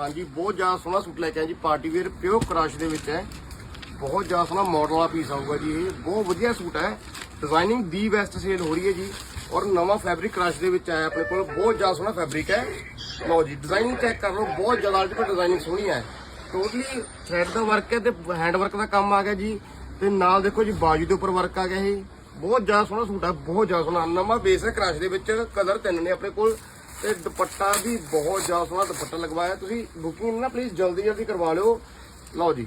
ਹਾਂਜੀ, ਬਹੁਤ ਜ਼ਿਆਦਾ ਸੋਹਣਾ ਸੂਟ ਲੈ ਕੇ ਆਏ ਜੀ, ਪਾਰਟੀ ਵੇਅਰ ਪਿਓਰ ਕਰਾਸ਼ ਦੇ ਵਿੱਚ ਹੈ। ਬਹੁਤ ਜ਼ਿਆਦਾ ਸੋਹਣਾ ਮਾਡਲ ਵਾਲਾ ਪੀਸ ਆਊਗਾ ਜੀ ਇਹ। ਬਹੁਤ ਵਧੀਆ ਸੂਟ ਹੈ। ਡਿਜ਼ਾਈਨਿੰਗ ਦੀ ਬੈਸਟ ਸੇਲ ਹੋ ਰਹੀ ਹੈ ਜੀ। ਔਰ ਨਵਾਂ ਫੈਬਰਿਕ ਕਰਾਸ਼ ਦੇ ਵਿੱਚ ਆਇਆ ਆਪਣੇ ਕੋਲ। ਬਹੁਤ ਜ਼ਿਆਦਾ ਸੋਹਣਾ ਫੈਬਰਿਕ ਹੈ। ਲਓ ਜੀ ਡਿਜ਼ਾਈਨਿੰਗ ਚੈੱਕ ਕਰ ਲਓ। ਬਹੁਤ ਜ਼ਿਆਦਾ ਅਲਟੀਮੇਟ ਡਿਜ਼ਾਈਨਿੰਗ ਸੋਹਣੀ ਹੈ। ਟੋਟਲੀ ਥ੍ਰੈਡ ਦਾ ਵਰਕ ਹੈ ਤੇ ਹੈਂਡ ਵਰਕ ਦਾ ਕੰਮ ਆ ਗਿਆ ਜੀ। ਤੇ ਨਾਲ ਦੇਖੋ ਜੀ, ਬਾਜੂ ਦੇ ਉੱਪਰ ਵਰਕ ਆ ਗਿਆ ਇਹ। ਬਹੁਤ ਜ਼ਿਆਦਾ ਸੋਹਣਾ ਸੂਟ ਹੈ। ਬਹੁਤ ਜ਼ਿਆਦਾ ਸੋਹਣਾ। ਨਵਾਂ ਬੇਸ ਹੈ ਕਰਾਸ਼ ਦੇ ਵਿੱਚ। ਕਲਰ ਤਿੰਨ ਨੇ ਆਪਣੇ ਕੋਲ। ਤੇ ਦੁਪੱਟਾ ਵੀ ਬਹੁਤ ਜ਼ਿਆਦਾ ਸੋਹਣਾ ਦੁਪੱਟਾ ਲਗਵਾਇਆ। ਤੁਸੀਂ ਬੁਕਿੰਗ ਨਾ ਪਲੀਜ਼ ਜਲਦੀ ਜਲਦੀ ਕਰਵਾ ਲਿਓ। ਲਓ ਜੀ।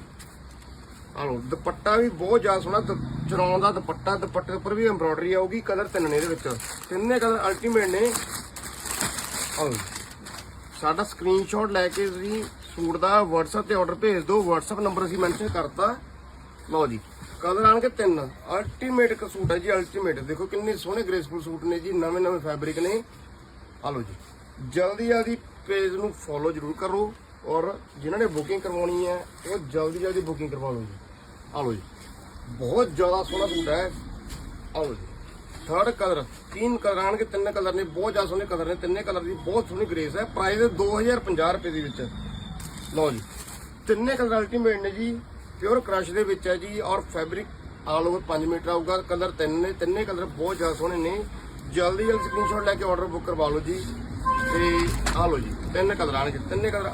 ਆਹ ਲਓ, ਦੁਪੱਟਾ ਵੀ ਬਹੁਤ ਜ਼ਿਆਦਾ ਸੋਹਣਾ ਦੁ- ਚਰੌਨ ਦਾ ਦੁਪੱਟਾ। ਦੁਪੱਟੇ ਉੱਪਰ ਵੀ ਐਮਬ੍ਰੋਇਡਰੀ ਆਊਗੀ ਕਲਰ ਤਿੰਨ ਨੇ ਇਹਦੇ ਵਿੱਚ। ਤਿੰਨੇ ਕਲਰ ਅਲਟੀਮੇਟ ਨੇ। ਆਹ ਸਾਡਾ ਸਕਰੀਨਸ਼ਾਟ ਲੈ ਕੇ ਤੁਸੀਂ ਸੂਟ ਦਾ WhatsApp ਤੇ ਆਰਡਰ ਭੇਜ ਦਿਓ। WhatsApp ਨੰਬਰ ਅਸੀਂ ਮੈਂਸ਼ਨ ਕਰਤਾ। ਲਓ ਜੀ। ਕਲਰ ਆਣਗੇ ਤਿੰਨ। ਅਲਟੀਮੇਟ ਸੂਟ ਹੈ ਜੀ ਅਲਟੀਮੇਟ ਦੇਖੋ ਕਿੰਨੇ ਸੋਹਣੇ ਗ੍ਰੇਸਫੁਲ ਸੂਟ ਨੇ ਜੀ ਨਵੇਂ ਨਵੇਂ ਫੈਬਰਿਕ ਨੇ। ਆ ਲਓ ਜੀ। ਜਲਦੀ ਜਲਦੀ ਪੇਜ ਨੂੰ ਫੋਲੋ ਜ਼ਰੂਰ ਕਰੋ ਔਰ ਜਿਨ੍ਹਾਂ ਨੇ ਬੁਕਿੰਗ ਕਰਵਾਉਣੀ ਹੈ, ਉਹ ਜਲਦੀ ਜਲਦੀ ਬੁਕਿੰਗ ਕਰਵਾ ਲਓ ਜੀ। ਆ ਲਓ ਜੀ। ਬਹੁਤ ਜ਼ਿਆਦਾ ਸੋਹਣਾ ਸੂਟ ਹੈ। ਆ ਲਓ ਜੀ। ਥਰਡ ਕਲਰ ਤਿੰਨ ਕਲਰ ਆਣਗੇ, ਤਿੰਨ ਕਲਰ ਨੇ, ਬਹੁਤ ਜ਼ਿਆਦਾ ਸੋਹਣੇ ਕਲਰ ਨੇ, ਤਿੰਨੇ ਕਲਰ ਦੀ ਬਹੁਤ ਸੋਹਣੀ ਗ੍ਰੇਸ ਹੈ। ਪ੍ਰਾਈਸ 2050 ਰੁਪਏ ਦੇ ਵਿੱਚ। ਲਓ ਜੀ। ਤਿੰਨੇ ਕਲਰ ਅਲਟੀਮੇਟ ਨੇ ਜੀ। ਪਿਓਰ ਕ੍ਰਸ਼ ਦੇ ਵਿੱਚ ਹੈ ਜੀ ਔਰ ਫੈਬਰਿਕ ਆਲ ਓਵਰ 5 ਮੀਟਰ ਆਊਗਾ। ਕਲਰ ਤਿੰਨ ਨੇ, ਤਿੰਨੇ ਕਲਰ ਬਹੁਤ ਜ਼ਿਆਦਾ ਸੋਹਣੇ ਨੇ। ਜਲਦੀ ਜਲਦੀ ਸਕਰੀਨਸ਼ਾਟ ਲੈ ਕੇ ਆਰਡਰ ਬੁੱਕ ਕਰਵਾ ਲਓ ਜੀ। ਤੇ ਆ ਲਓ ਜੀ, ਤਿੰਨ ਕਲਰ ਆਣਗੇ, ਤਿੰਨੇ ਕਲਰ